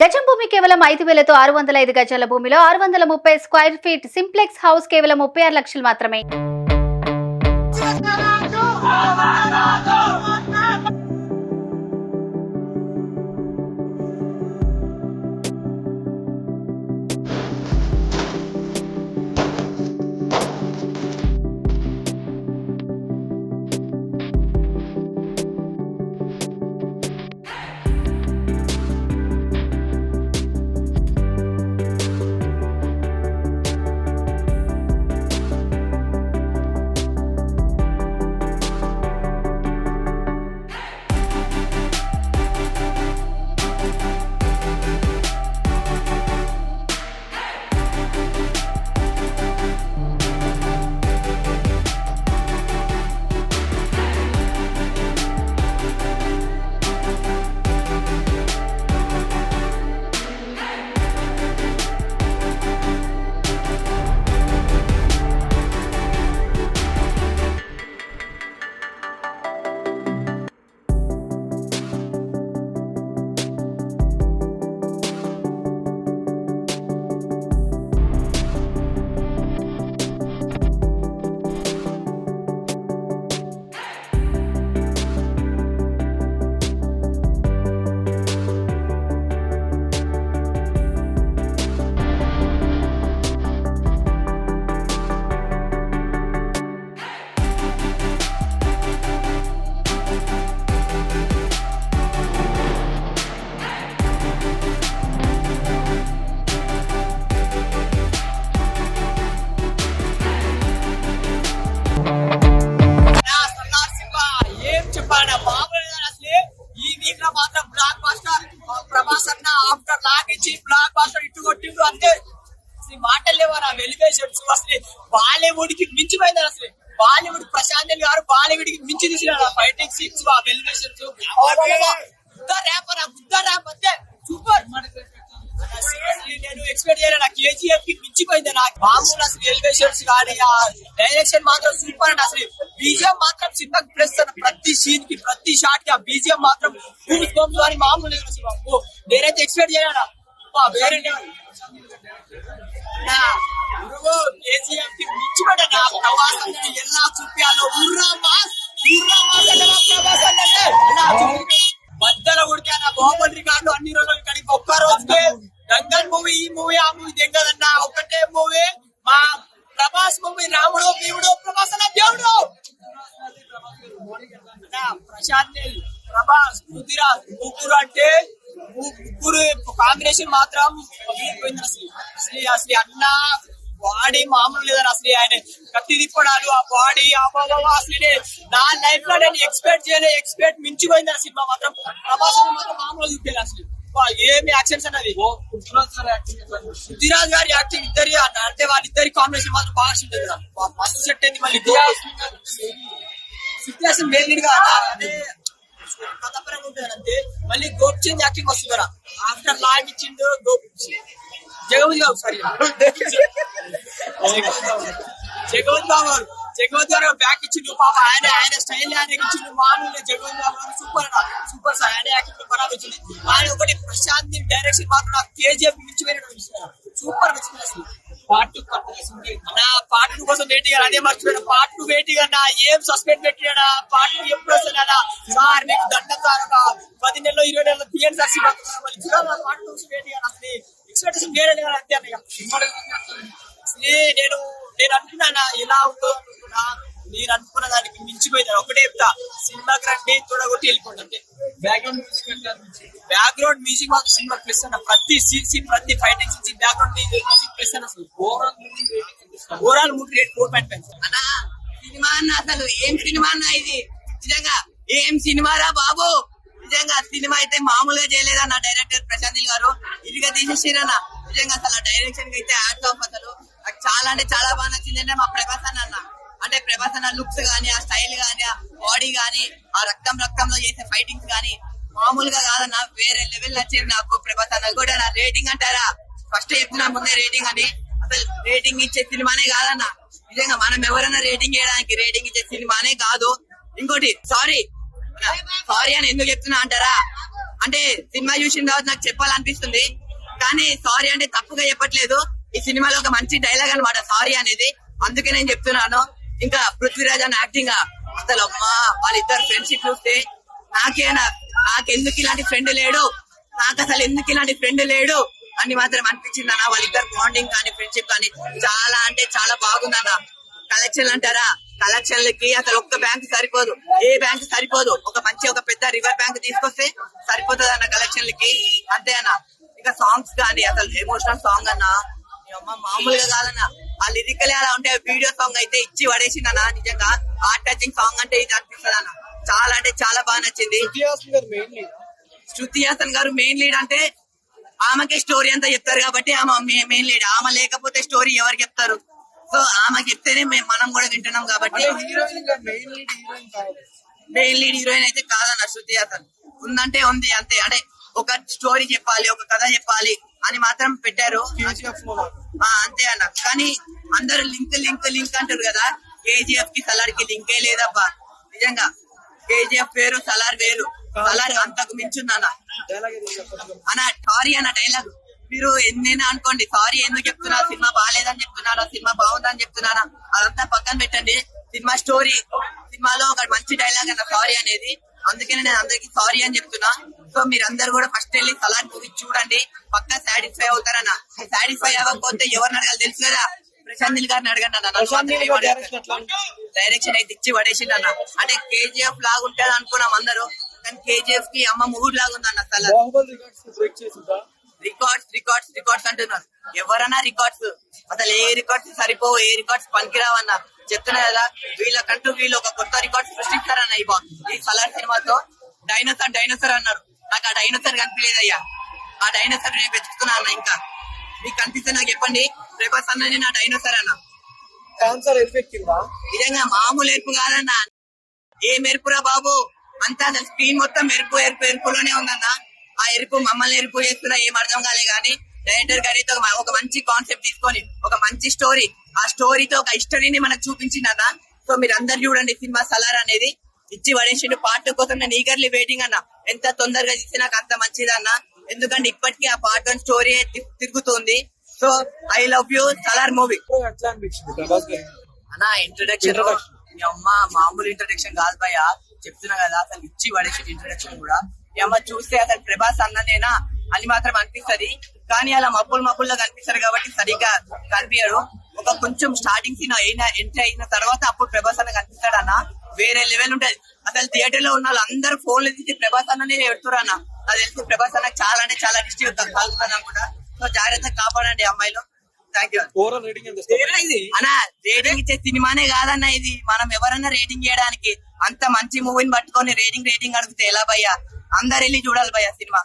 గజం భూమి కేవలం ఐదు వేలతో ఆరు వందల ఐదు గజాల భూమిలో ఆరు వందల ముప్పై స్క్వేర్ ఫీట్ సింప్లెక్స్ హౌస్ కేవలం ముప్పై ఆరు లక్షలు మాత్రమే. బాలీవుడ్కి మించిపోయింది అసలు. బాలీవుడ్ ప్రశాంత్ గారు బాలీవుడ్కి మించి తీసిన ఫైటింగ్ సీన్స్ ఆ వెలివేషన్స్. బుద్ధ ర్యాప్ అంతే. సూపర్. నేను ఎక్స్పెక్ట్ చేయలే నా కేజీఎఫ్కి మించిపోయింది నాకు మామూలు అసలు ఎలివేషన్స్ కానీ ఆ డైరెక్షన్ మాత్రం సూపర్ అండి అసలు. బీజిఎం మాత్రం సినిమాకి ప్లస్ అన్న ప్రతి సీన్కి ప్రతి షాట్కి ఆ బీజిఎం మాత్రం మామూలు నేనైతే ఎక్స్పెక్ట్ చేయలేనా? నా గురువు కి నా ప్రవాసం ఎలా చూపించాలో ఉర్రా మాస్ ఉర్రా మాస్ అంటే అంటే ఎలా నా రికార్డు అన్ని రోజులు ఇక్కడికి ఒక్క రోజుకే దంగల్ మూవీ ఈ మూవీ ఆ మూవీ దిగదన్నా ఒకటే మూవీ. మా ప్రభాస్ మూవీ రాముడు దేవుడు ప్రభాస్ అన్న దేవుడు ప్రశాంత్ ప్రభాస్ పృథ్వీరాజ్ ముగ్గురు అంటే ముగ్గురు కాంబినేషన్ మాత్రం పోయింది అసలు. అసలు అసలు అన్న బాడీ మామూలు లేదని అసలు ఆయన కత్తి తిప్పడాలు ఆ బాడీ ఆ బాబా అసలు నా లైఫ్లో నేను ఎక్స్పెక్ట్ చేయలే ఎక్స్పెక్ట్ మించిపోయింది ఆ సినిమా మాత్రం. ప్రభాస్ మాత్రం మామూలు చూపించాలి అసలు. ఏమి యాక్షన్స్ అన్నది? పృథ్వీరాజ్ గారి యాక్టింగ్ ఇద్దరి అంటే వాళ్ళిద్దరి కాంబినేషన్ మాత్రం బాగా ఉంటుంది మస్తు సెట్ అయింది మళ్ళీ. సిచ్యువేషన్ మెయిన్గా అదే. కథపరంగా ఉంటుంది మళ్ళీ గోప్ చేంజ్ యాక్టింగ్ వస్తుంది కదా ఆఫ్టర్ లాగ్ ఇచ్చిండు గోప్ జగవతి బాబు సారీ జగవత్ బాబు గారు జగవత్ గారు బ్యాక్ ఇచ్చిండు పాప ఆయన ఆయన స్టైల్ ఆయన ఇచ్చిండు మామూలుగా జగవత్ బాబు గారు సూపర్ సూపర్ సార్ ఆయన యాక్టింగ్ బరాబర్ ఇచ్చింది ఆయన ఒకటి ప్రశాంత్ డైరెక్షన్ మాత్రం కేజీఎఫ్ మించిపోయినట్టు సూపర్ నచ్చింది అసలు. పార్ట్ టూ నా పార్ట్ కోసం వెయిటింగ్ అదే మర్చిపోయిన. పార్ట్ టూ వెయిటింగ్ అన్న ఏం సస్పెండ్ పెట్టినా పార్ట్ ఎప్పుడు వస్తున్నా సార్ నీకు దండం సార్ ఒక పది నెలలో ఇరవై నెలలో తీయండి సార్ పార్ట్ టూ వెయిటింగ్ అసలు ఎక్స్పెక్టేషన్ వేరే అంతే అన్నయ్య. నేను నేను అనుకున్నానా ఎలా ఉందో అనుకున్నా. నేను అనుకున్న దానికి మించిపోయింది ఒకటే చెప్తా. సినిమాకి రండి చూడగొట్టి వెళ్ళిపోండి. అంతే బ్యాక్గ్రౌండ్ మ్యూజిక్ బ్యాక్గ్రౌండ్ మ్యూజిక్ మాకు సినిమా ప్లస్ అన్న ప్రతి సీన్ ప్రతి fighting scene background music plus అసలు ఓవరాల్ మూడు రేట్ ఫోర్ పాయింట్ ఫైవ్. అన్నా సినిమా అన్న అసలు ఏం సినిమా అన్న ఇది? నిజంగా ఏం సినిమారా బాబు? నిజంగా సినిమా అయితే మామూలుగా చేయలేదన్న డైరెక్టర్ ప్రశాంత్ గారు? ఇదిగా తీసేసిరన్న నిజంగా అసలు డైరెక్షన్ అయితే యాడ్ ఆఫ్ అసలు. నాకు చాలా అంటే చాలా బాగా నచ్చింది. అంటే మా ప్రభాస్ అన్న అన్న. అంటే ప్రభాస్ అన్న లుక్స్ గానీ ఆ స్టైల్ గానీ ఆ బాడీ గానీ ఆ రక్తం రక్తంలో చేసే ఫైటింగ్స్ గానీ మామూలుగా కాదన్న. వేరే లెవెల్ నచ్చింది నాకు ప్రభాస్ అన్న. కూడా నా రేటింగ్ అంటారా? ఫస్ట్ చెప్తున్నా ముందే రేటింగ్ అని. అసలు రేటింగ్ ఇచ్చే సినిమానే కాదన్న. నిజంగా మనం ఎవరైనా రేటింగ్ చేయడానికి రేటింగ్ ఇచ్చే సినిమానే కాదు. ఇంకోటి సారీ సారీ అని ఎందుకు చెప్తున్నా అంటారా? అంటే సినిమా చూసిన తర్వాత నాకు చెప్పాలనిపిస్తుంది. కానీ సారీ అంటే తప్పుగా చెప్పట్లేదు. ఈ సినిమాలో ఒక మంచి డైలాగ్ అనమాట సారీ అనేది. అందుకే నేను చెప్తున్నాను. ఇంకా పృథ్వీరాజ్ అన్న యాక్టింగ్ అసలు అమ్మా వాళ్ళిద్దరు ఫ్రెండ్షిప్ చూస్తే నాకేనా? నాకెందుకు ఇలాంటి ఫ్రెండ్ లేడు? నాకు అసలు ఎందుకు ఇలాంటి ఫ్రెండ్ లేడు? అని మాత్రం అనిపించింది అన్న. వాళ్ళిద్దరు బాండింగ్ కానీ ఫ్రెండ్షిప్ కానీ చాలా అంటే చాలా బాగుందన్న కలెక్షన్ అంటారా? కలెక్షన్లకి అసలు ఒక్క బ్యాంక్ సరిపోదు. ఏ బ్యాంక్ సరిపోదు? ఒక మంచి ఒక పెద్ద రివర్ బ్యాంక్ తీసుకొస్తే సరిపోతుంది అన్న కలెక్షన్లకి అంతే అన్న. ఇంకా సాంగ్స్ కానీ అసలు ఎమోషనల్ సాంగ్ అన్న. మామూలుగా కాదన్న. ఆ లిరికలే అలా ఉంటే వీడియో సాంగ్ అయితే ఇచ్చి పడేసిందన్న నిజంగా హార్ట్ టచింగ్ సాంగ్ అంటే ఇది అనిపిస్తుంది అన్న. చాలా అంటే చాలా బాగా నచ్చింది. శృతి హాసన్ గారు మెయిన్ లీడ్ అంటే ఆమెకి స్టోరీ అంతా చెప్తారు కాబట్టి ఆమె మెయిన్ లీడ్ ఆమె లేకపోతే స్టోరీ ఎవరు చెప్తారు? సో ఆమె చెప్తేనే మేము మనం కూడా వింటున్నాం కాబట్టి మెయిన్ లీడ్ హీరోయిన్ అయితే కాదన్న శృతి హాసన్ ఉందంటే ఉంది అంతే. అంటే ఒక స్టోరీ చెప్పాలి ఒక కథ చెప్పాలి అని మాత్రం పెట్టారు. ఆ, అంతే అన్న. కానీ అందరూ లింక్ లింక్ లింక్ అంటారు కదా. కేజీఎఫ్కి సలార్కి లింకే లేదబ్బా. నిజంగా. కేజీఎఫ్ వేరు సలార్ వేరు సలార్ అంతకు మించుందన్న అన్న సారీ అన్న డైలాగ్. మీరు ఎన్నైనా అనుకోండి సారీ ఎందుకు చెప్తున్నారు? సినిమా బాగాలేదని చెప్తున్నారా? సినిమా బాగుందని చెప్తున్నారా? అదంతా పక్కన పెట్టండి. సినిమా స్టోరీ. సినిమాలో ఒక మంచి డైలాగ్ అన్న సారీ అనేది. అందుకనే నేను అందరికి సారీ అని చెప్తున్నా. సో మీరందరూ కూడా ఫస్ట్ వెళ్ళి సలాడ్ మూవీ చూడండి. పక్కా సాటిస్ఫై అవుతారన్న. సాటిస్ఫై అవ్వకపోతే ఎవరిని అడగాలి? తెలుసు కదా ప్రశాంత్ గారిని అడగండి అన్న. డైరెక్షన్ అయితే ఇచ్చి పడేసింది అన్న. అంటే కేజీఎఫ్ లాగా ఉంటది అనుకున్నాం అందరూ. కానీ కేజీఎఫ్కి అమ్మ మూడు లాగా ఉందన్న అసలు. రికార్డ్స్ రికార్డ్స్ రికార్డ్స్ అంటున్నారు. ఎవరన్నా రికార్డ్స్ అసలు ఏ రికార్డ్స్ సరిపోవు ఏ రికార్డ్స్ పనికిరావన్న. చెప్తున్నా కదా వీళ్ళకంటూ వీళ్ళు ఒక కొత్త రికార్డ్ సృష్టిస్తారన్న ఈ బా- ఈ సలార్ సినిమాతో. డైనోసార్ డైనోసార్ అన్నారు. నాకు ఆ డైనోసార్ కనిపించలేదయ్యా ఆ డైనోసార్ నేను వెతుకుతున్నా అన్న ఇంకా. మీకు కనిపిస్తే నాకు చెప్పండి. ప్రభాస్ నా డైనోసార్ అన్న. నిజంగా మామూలు ఎరుపు కాదన్న. ఏ మెరుపురా బాబు? అంతా స్క్రీన్ మొత్తం మెరుపు ఎరుపు ఎరుపులోనే ఉందన్న. ఆ ఎరుపు మమ్మల్ని ఎరుపు చేస్తున్నా ఏం అర్థం కాలే కానీ డైరెక్టర్ గారితో ఒక మంచి కాన్సెప్ట్ తీసుకొని ఒక మంచి స్టోరీ ఆ స్టోరీతో ఒక హిస్టరీని మనకు చూపించిందన్న. సో మీరు అందరు చూడండి సినిమా సలార్ అనేది. ఇచ్చి పడేసిండు పార్ట్ కోసం నేను ఈగర్లీ వెయిటింగ్ అన్న. ఎంత తొందరగా తీస్తే నాకు అంత మంచిదన్న. ఎందుకంటే ఇప్పటికీ ఆ పార్ట్ వన్ స్టోరీ తిరుగుతుంది. So I love you Salaar movie అన్న ఇంట్రొడక్షన్ మీ అమ్మ మామూలు ఇంట్రొడక్షన్ కాదు భయ చెప్తున్నా కదా అసలు ఇచ్చి పడేసి ఇంట్రొడక్షన్ కూడా. మీ అమ్మ చూస్తే అసలు ప్రభాస్ అన్ననేనా అని మాత్రం అనిపిస్తది. కానీ అలా మబ్బులు మబ్బుల్లో కనిపిస్తారు కాబట్టి సరిగ్గా కనిపించడు. ఒక కొంచెం స్టార్టింగ్ సీన్ అయిన ఎంట్రీ అయిన తర్వాత అప్పుడు ప్రభాస్ అన్న కనిపిస్తాడు అన్న. వేరే లెవెల్ ఉంటది. అసలు థియేటర్లో ఉన్న వాళ్ళు అందరూ ఫోన్లు తీసి ప్రభాస్ అన్ననే పెడుతున్నారు అన్న. అది తెలిసి ప్రభాస్ అన్న చాలా అంటే చాలా డిస్ట్రీ కాలుతున్నాను కూడా. సో జాగ్రత్తగా కాపాడండి అమ్మాయిలు. ఓవరాల్ రేటింగ్ ఎంత ఇస్తారు? అన్న రేటింగ్ ఇచ్చే సినిమానే కాదన్న ఇది. మనం ఎవరన్నా రేటింగ్ చేయడానికి అంత మంచి మూవీని పట్టుకొని రేటింగ్ రేటింగ్ అడిగితే ఎలా భయ్యా? అందరు వెళ్ళి చూడాలి భయ్యా సినిమా.